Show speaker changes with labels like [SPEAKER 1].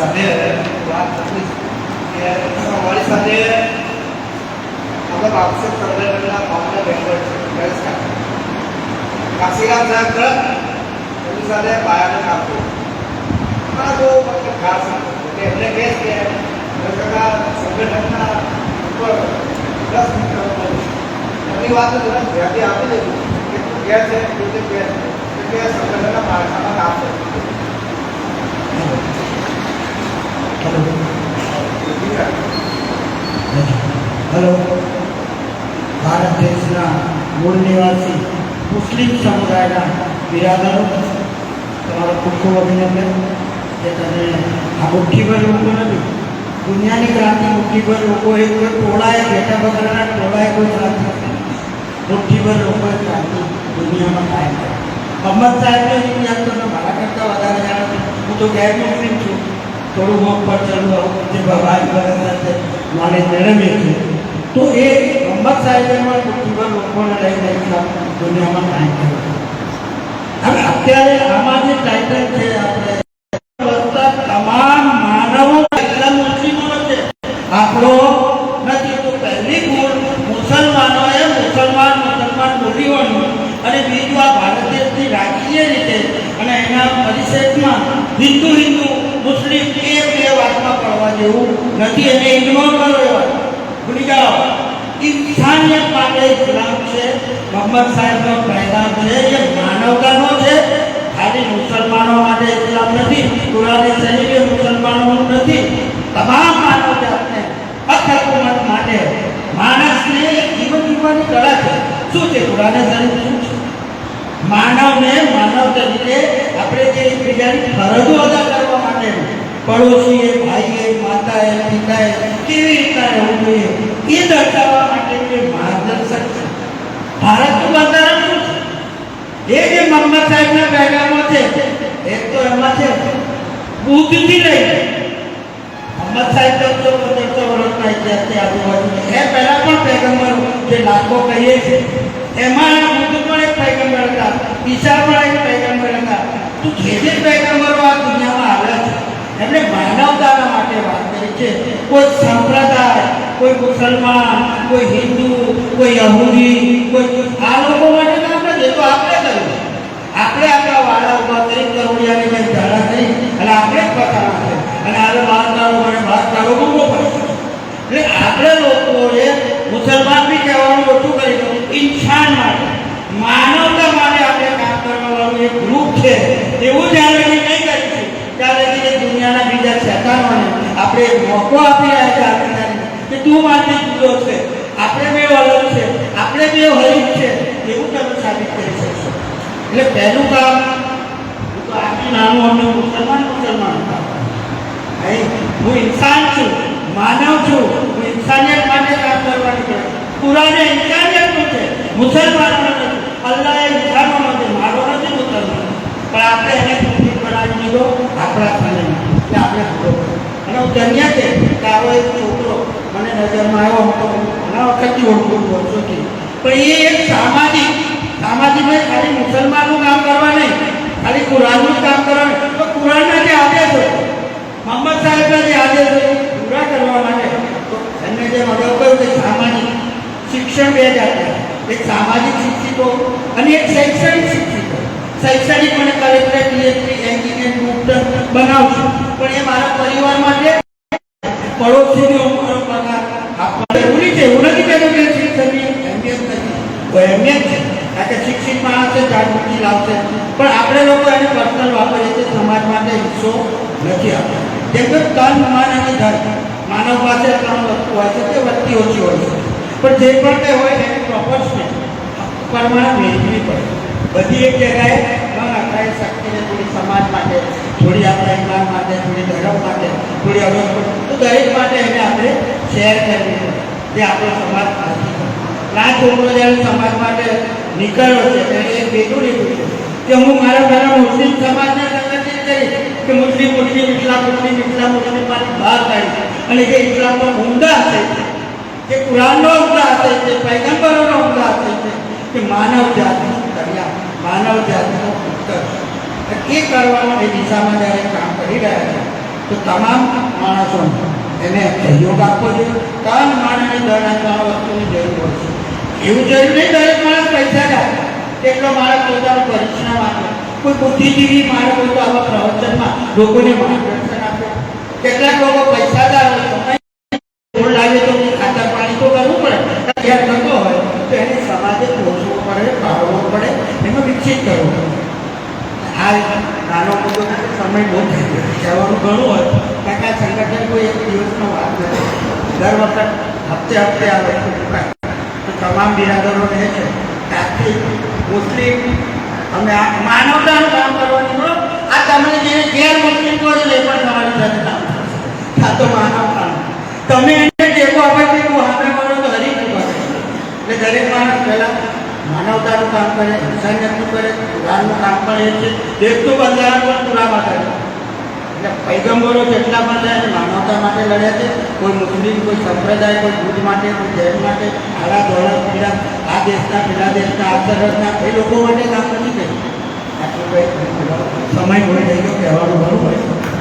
[SPEAKER 1] સાથે વાત કરવી છે કે અમારી સાથે આપણે આક્ષેપ સંમેલનના મામલા મેમ્બર છે પરેશ કાકા. કાશીરામ સાહેબ છે એમની સાથે પાયાનું કામ કર્યું આ બહુ મતલબ ખાસ હતું કે એમને કહે છે કે કાકા સંગઠનના ઉપર દસ મિત્રો એમની વાત તરત ધ્યાનથી આપી દીધું કે તું કહે છે તું જે કહે છે તો કે સંગઠનના માળખામાં કામ કરતું
[SPEAKER 2] હલો. ભારત દેશના મૂળ નિવાસી મુસ્લિમ સમુદાયના બિરાદરો, તમારો ખૂબ ખૂબ અભિનંદન. કે તમે આ મુઠ્ઠીભર લોકો નથી, દુનિયાની ક્રાંતિ મુઠ્ઠીભર લોકોએ કોઈ ટોળાએ બેટા બકરાના ટોળાએ કોઈ ક્રાંતિ. મુઠ્ઠીભર લોકોએ ક્રાંતિ દુનિયામાં કાયમ કરી અહમદ સાહેબનો યાદ તમે મારા કરતાં વધારે જાણો હું તો ગેર છું. થોડું પર ચડવું જે ભગવાન સાથે નોલેજ જણાવીએ છીએ. તો એ અહમદ સાહેબમાં જીવન લોકોને લઈને દુનિયામાં કર્યો હવે અત્યારે આમાં જે ટાઇટલ છે, આપણે છે આપણો નથી પહેલી ભૂલ મુસલમાનોએ મુસલમાન મુસલમાન બોલીઓનું. અને બીજું આ ભારત દેશની રાજકીય રીતે અને એના પરિષદમાં હિન્દુ હિન્દુ મુસ્લિમ કે બે વાતમાં પડવા જેવું નથી એને ઇગ્નોર કરો એ વાત. ભૂલી જાઓ. ઇન્સાનિયત માટે ઇસ્લામ છે. મોહમ્મદ સાહેબનો પેગામ છે એ માનવતાનો છે. ખાલી મુસલમાનો માટે ઇસ્લામ નથી. કુરાની શરીરે મુસલમાનોનું નથી. તમામ માનવ જાતને હક હકુમત માટે માણસને જીવન જીવવાની કળા છે. શું છે કુરાને શરીર શું છે? માનવને માનવ તરીકે આપણે જે એકબીજાની ફરજો અદા પડોશીએ ભાઈએ, માતાએ, પિતાએ કેવી રીતના રહેવું જોઈએ એ દર્શાવવા માટે જે માર્ગદર્શક છે. ભારતનું બંધારણ એ જે મોહમ્મદ સાહેબના પહેલામાં છે, એક તો એમાં છે, બુદ્ધથી લઈને મોહમ્મદ સાહેબ તો પંદરસો વર્ષના ઇતિહાસથી આજુબાજુ એ પહેલાં પણ પેગમ્બર જે લાખો કહીએ છીએ એમાં બુદ્ધ પણ એક પેગમ્બર હતા ઈશા પણ એક પેગમ્બર હતા. તો જે જે પેગમ્બરો આ દુનિયા એમણે માનવતાના માટે વાત કરી છે. કોઈ સંપ્રદાય, કોઈ મુસલમાન, કોઈ હિન્દુ, કોઈ યહૂદી, કોઈ આ લોકો માટે કામ નથી તો આપણે કર્યું. આપણે આપણા વાળા ઊભા કરી કરોડિયાની જેમ ઝાડા કરી અને આપણે જ પકડવા છે અને આજે બહાર કાઢો મને બહાર કાઢો મૂકવો પડે એટલે આપણે લોકોએ મુસલમાન બી કહેવાનું ઓછું કરી દઉં ઇન્સાન માટે માનવતા માટે આપણે કામ કરવા વાળું એક ગ્રુપ છે એવું જ્યારે અમે નહીં કરીશું ત્યારે જે દુનિયાના બીજા શેતાનોને આપણે એક મોકો આપી રહ્યા છે આપણે ત્યારે કે તું મારથી જુદો છે. આપણે બે અલગ છે. આપણે બે હરીફ છે. એવું તમે સાબિત કરી શકશો. એટલે પહેલું કામ તો આટલું નાનું અમને મુસલમાન મુસલમાન હું ઇન્સાન છું, માનવ છું. હું ઇન્સાનિયત માટે કામ કરવાની છે કુરાને ઇન્સાનિયતનું છે. મુસલમાનનો નથી. અલ્લાહ એ ઇન્સાનોનો છે. મારો નથી મુસલમાન. પણ આપણે એને ખુશી બનાવી દીધો આપણા સ્થાને એટલે આપણે અને હું ધન્ય છે. કે આવો એક છોકરો મને નજરમાં આવ્યો હું તો ઘણા વખતથી ઓળખું વર્ષોથી પણ એ એક સામાજિક સામાજિક ખાલી મુસલમાનનું કામ કરવા નહીં, ખાલી કુરાનનું કામ કરવા તો કુરાનના જે આદેશો મોહમ્મદ સાહેબના જે આદેશો પૂરા કરવા માટે એમને જે અગાઉ કહ્યું કે સામાજિક શિક્ષણ બે જાતના એક સામાજિક શિક્ષિતો અને એક શૈક્ષણિક શિક્ષિતો. શૈક્ષણિક મને કલેક્ટર, પીએચડી, એન્જિનિયર, મુક્ત બનાવશું પણ એ મારા પરિવાર માટે તો છે કારણ કે શિક્ષિત માણસ છે, જાગૃતિ લાવશે. પણ આપણે લોકો એને પર્સનલ વાપરીએ છીએ, સમાજ માટે હિસ્સો નથી આપતો. જેમ કે તન, મન અને ધન. માનવ પાસે ત્રણ વસ્તુ હોય છે તે વસ્તી ઓછી હોય પણ જે પણ કંઈ હોય એની પ્રોપોર્શનલ પ્રમાણે વહેંચવી પડે. બધી એક જગ્યાએ ન નખાય, શક્તિને થોડી સમાજ માટે, થોડી આપણા માટે, થોડી ધર્મ માટે, થોડી અવરોધ તો દરેક માટે એને આપણે શેર કરવી પડે. જે આપણો સમાજ નથી ના છોકરો જ્યારે સમાજ માટે નીકળ્યો છે ત્યારે એક ભેગું લીધું છે. કે હું મારા મારા મુસ્લિમ સમાજને સંગઠિત કરી કે મુસ્લિમ મુસ્લિમ ઇસ્લામ મુસ્લિમ ઇસ્લામ મુસ્લિમમાંથી બહાર કાઢી અને જે ઇસ્લામનો ઉમદા હશે કે કુરાનનો ઉમદા હશે કે પૈગંબરોનો ઉમદા છે કે માનવ જાતનું કલ્યાણ માનવ જાતનો ઉત્તર. એ કરવાની દિશામાં જ્યારે કામ કરી રહ્યા છે, તો તમામ માણસો એને સહયોગ આપવો જોઈએ. તન માણસને દર આ ત્રણ વસ્તુની છે એવું જરૂર નહીં દરેક માણસ પૈસા જાય કેટલો માણસ પોતાનું પરિશ્રમ આપે. કોઈ બુદ્ધિજીવી માણસ હોય તો આવા પ્રવચનમાં લોકોને માર્ગદર્શન આપે. કેટલાક લોકો પૈસાદાર હોય સમય સમાજે પહોંચવો પડે પાડવો પડે, એનો વિકસિત કરવો પડે. મોટો સમય બહુ થઈ ગયો કહેવાનું ઘણું હોય કારણ કે આ સંગઠન કોઈ એક દિવસનો વાત નથી દર વખત હપ્તે હપ્તે આવે તો તમામ બિરાદરોને એ છે કે આજથી મુસ્લિમ અમે આ માનવતાનું કામ કરવાનું આ તમને જે ગેર મુસ્લિમ કરો એ પણ તમારી સાથે કામ આ તો માનવતાનું. તમે એને ટેકો આપે છે તું સામે કરો તો હરી કરે એટલે દરેક માણસ પહેલાં માનવતાનું કામ કરે, ઇન્સાનિયતનું કરે કુરાનનું કામ કરે છે. દેશનું બંધારણ પણ પુરાવા કરે. એટલે પૈગંબરો જેટલા પણ છે, માનવતા માટે લડ્યા છે, કોઈ મુસ્લિમ, કોઈ સંપ્રદાય, કોઈ બુદ્ધ માટે, કોઈ જૈન માટે, આડા ધોળા પીડા આ દેશના, પેલા દેશના, આ સરહદના, એ લોકો માટે કામ નથી કર્યું. સમય હોય થઈ કહેવાનું ઘણું હોય